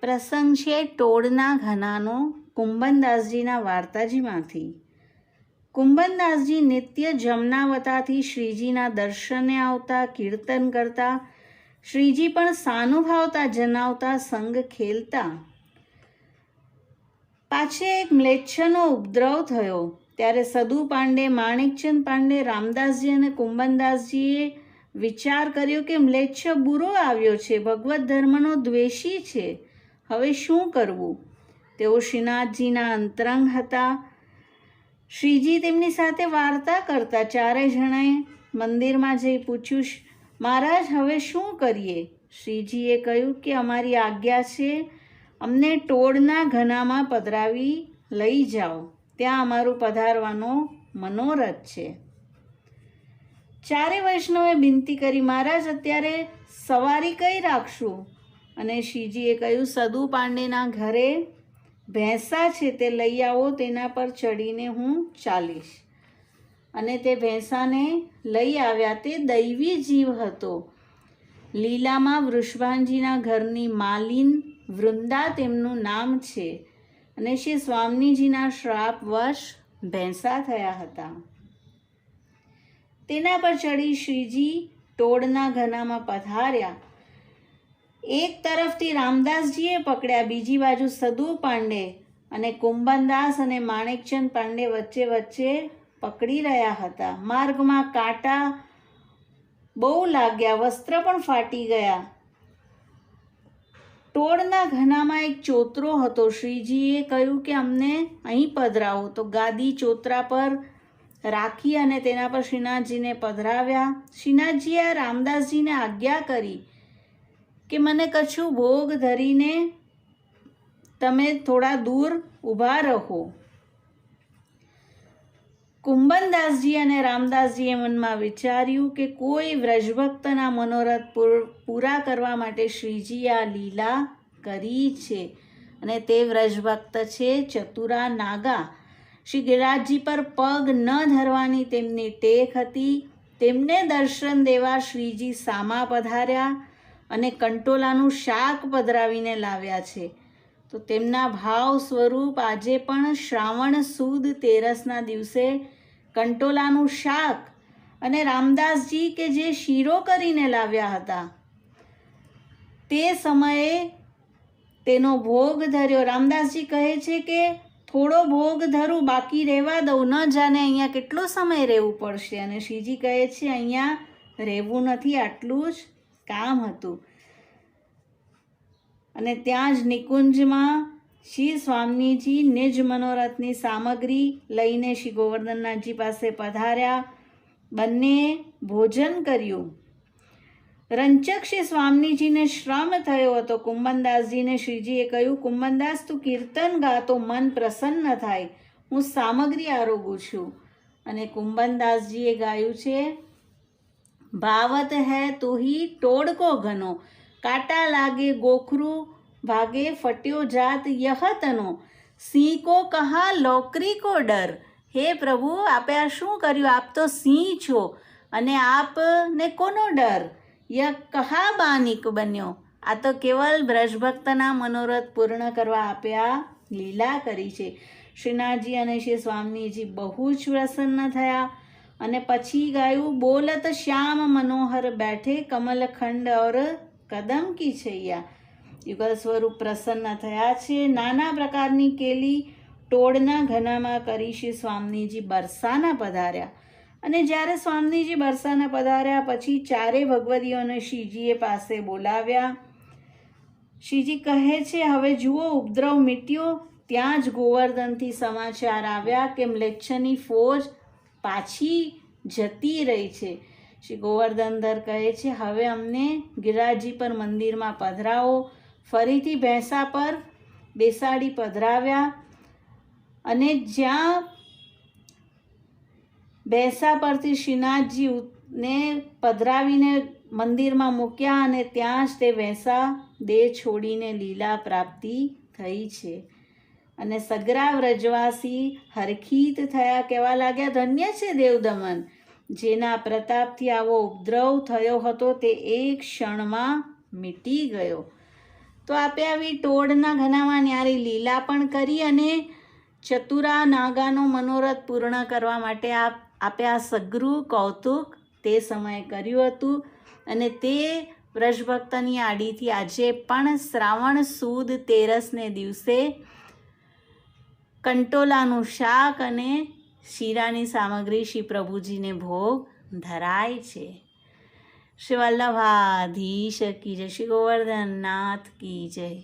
પ્રસંગ છે ટોળના ઘનાનો કુંભનદાસજીના વાર્તાજીમાંથી. કુંભનદાસજી નિત્ય જમનાવતાથી શ્રીજીના દર્શને આવતા, કીર્તન કરતા, શ્રીજી પણ સાનુભાવતા જનાવતા, સંગ ખેલતા. પાછે એક મ્લેચ્છનો ઉપદ્રવ થયો. ત્યારે સદુ પાંડે, માણેકચંદ પાંડે, રામદાસજી અને કુંભનદાસજીએ વિચાર કર્યો કે મ્લેચ્છ બુરો આવ્યો છે. ભગવત ધર્મનો દ્વેષી છે. હવે શું કરવું? તેઓ શ્રીનાથજીના અંતરંગ હતા. શ્રીજી તેમની સાથે વાર્તા કરતા ચારેય જણાએ મંદિરમાં જઈ પૂછ્યું, મહારાજ, હવે શું કરીએ? શ્રીજીએ કહ્યું કે, અમારી આજ્ઞા છે, અમને ટોળના ઘનામાં પધરાવી લઈ જાઓ. ત્યાં અમારું પધારવાનો મનોરથ છે. ચારે વૈષ્ણવે બિનતી કરી, મહારાજ, અત્યારે સવારી કઈ રાખશું? અને શ્રીજીએ કહ્યું, સદુ પાંડેના ઘરે ભેંસા છે તે લઈ આવો, તેના પર ચડીને હું ચાલીશ. અને તે ભેંસાને લઈ આવ્યા. તે દૈવી જીવ હતો. લીલામાં વૃષભાનજીના ઘરની માલિન વૃંદા તેમનું નામ છે અને શ્રી સ્વામીજીના શ્રાપવશ ભેંસા થયા હતા. તેના પર ચડી શ્રીજી ટોળના ઘનામાં પધાર્યા. એક તરફથી રામદાસજીએ પકડ્યા, બીજી બાજુ સદુ પાંડે અને કુંભનદાસ અને માણેકચંદ પાંડે વચ્ચે વચ્ચે પકડી રહ્યા હતા. માર્ગમાં કાંટા બહુ લાગ્યા, વસ્ત્ર પણ ફાટી ગયા. ટોળના ઘનામાં એક ચોતરો હતો. શ્રીજીએ કહ્યું કે, અમને અહીં પધરાવો. તો ગાદી ચોતરા પર રાખી અને તેના પર શ્રીનાથજીને પધરાવ્યા. શ્રીનાથજીએ રામદાસજીને આજ્ઞા કરી કે મને કશું ભોગ ધરીને તમે થોડા દૂર ઊભા રહો. કુંબનદાસજી અને રામદાસજીએ મનમાં વિચાર્યું કે કોઈ વ્રજભક્તના મનોરથ પૂરા કરવા માટે શ્રીજી આ લીલા કરી છે અને તે વ્રજભક્ત છે ચતુરા નાગા. શ્રી ગિરિરાજજી પર પગ ન ધરવાની તેમની ટેક હતી. તેમને દર્શન દેવા શ્રીજી સામા પધાર્યા. અને કંટોલાનું શાક પધરાવીને લાવ્યા છે. તો તેમના ભાવ સ્વરૂપ આજે પણ શ્રાવણ સુદ તેરસના દિવસે કંટોલાનું શાક અને રામદાસજી કે જે શીરો કરીને લાવ્યા હતા. તે સમયે તેનો ભોગ ધર્યો. રામદાસજી કહે છે કે, થોડો ભોગ ધરું, બાકી રહેવા દઉં. ન જાણે અહીંયા કેટલો સમય રહેવું પડશે? અને શ્રીજી કહે છે, અહીંયા રહેવું નથી, આટલું જ કામ હતું. અને ત્યાં જ નિકુંજમાં શ્રી સ્વામીજી નિજ મનોરથની સામગ્રી લઈને શ્રી ગોવર્ધનનાથજી પાસે પધાર્યા. બંને ભોજન કર્યું. રંચક શ્રી સ્વામીજીને શ્રમ થયો હતો. કુંબનદાસજીને શ્રીજીએ કહ્યું કુંબનદાસ તું કીર્તન ગા તો મન પ્રસન્ન થાય. હું સામગ્રી આરોગું છું. અને કુંબનદાસજીએ ગાયું છે ભાવત હૈ તો ટોડકો ઘનો. કાટા લાગે ગોખરું ભાગે ફટ્યો જાત યહતનો. સિંહ કો કહા લોકરી કો ડર. હે પ્રભુ આપે આ શું કર્યું? આપ તો સિંહ છો અને આપને કોનો ડર? ય કહા બાનિક બન્યો. આ તો કેવલ બ્રજભક્તના મનોરથ પૂર્ણ કરવા આપ્યા લીલા કરી છે. શ્રીનાથજી અને શ્રી સ્વામીજી બહુ જ પ્રસન્ન થયા. અને પછી ગાયું બોલત શ્યામ મનોહર બેઠે કમલખંડ ઓર કદમ કી છૈયા યુગલ સ્વરૂપ પ્રસન્ન થયા છે. નાના પ્રકારની કેલી ટોળના ઘનામાં કરી શ્રી સ્વામીજી બરસાના પધાર્યા. અને જ્યારે સ્વામીજી બરસાના પધાર્યા, પછી ચારે ભગવતીઓને શ્રીજીએ પાસે બોલાવ્યા. શ્રીજી કહે છે, હવે જુઓ, ઉપદ્રવ મીટ્યો. ત્યાં જ ગોવર્ધનથી સમાચાર આવ્યા કે મ્લેચ્છની ફોજ પાછી જતી રહી છે. શ્રી ગોવર્ધનધર કહે છે, હવે અમને ગિરાજી પર મંદિરમાં પધરાવો. ફરીથી ભેંસા પર બેસાડી પધરાવ્યા અને જ્યાં ભેંસા પરથી શ્રીનાથજી ને પધરાવીને મંદિરમાં મૂક્યા અને ત્યાં જ તે ભેંસા દેહ છોડીને લીલા પ્રાપ્તિ થઈ છે. અને સગરા વ્રજવાસી હરખીત થયા કહેવા લાગ્યા, ધન્ય છે દેવદમન. જેના પ્રતાપથી આવો ઉપદ્રવ થયો હતો તે એક ક્ષણમાં મીટી ગયો. તો આપે આવી ટોળના ઘનામાં ન્યારી લીલા પણ કરી અને ચતુરા નાગાનો મનોરથ પૂર્ણ કરવા માટે આપ, આપે આ સઘરું કૌતુક તે સમયે કર્યું હતું અને તે વ્રજભક્તની આડીથી આજે પણ શ્રાવણ સુદ તેરસને દિવસે કંટોલાનું શાક અને શીરાની સામગ્રી શ્રી પ્રભુજીને ભોગ ધરાય છે. શ્રી વલ્લભાધીશ કી જય. શ્રી ગોવર્ધન નાથ કી જય.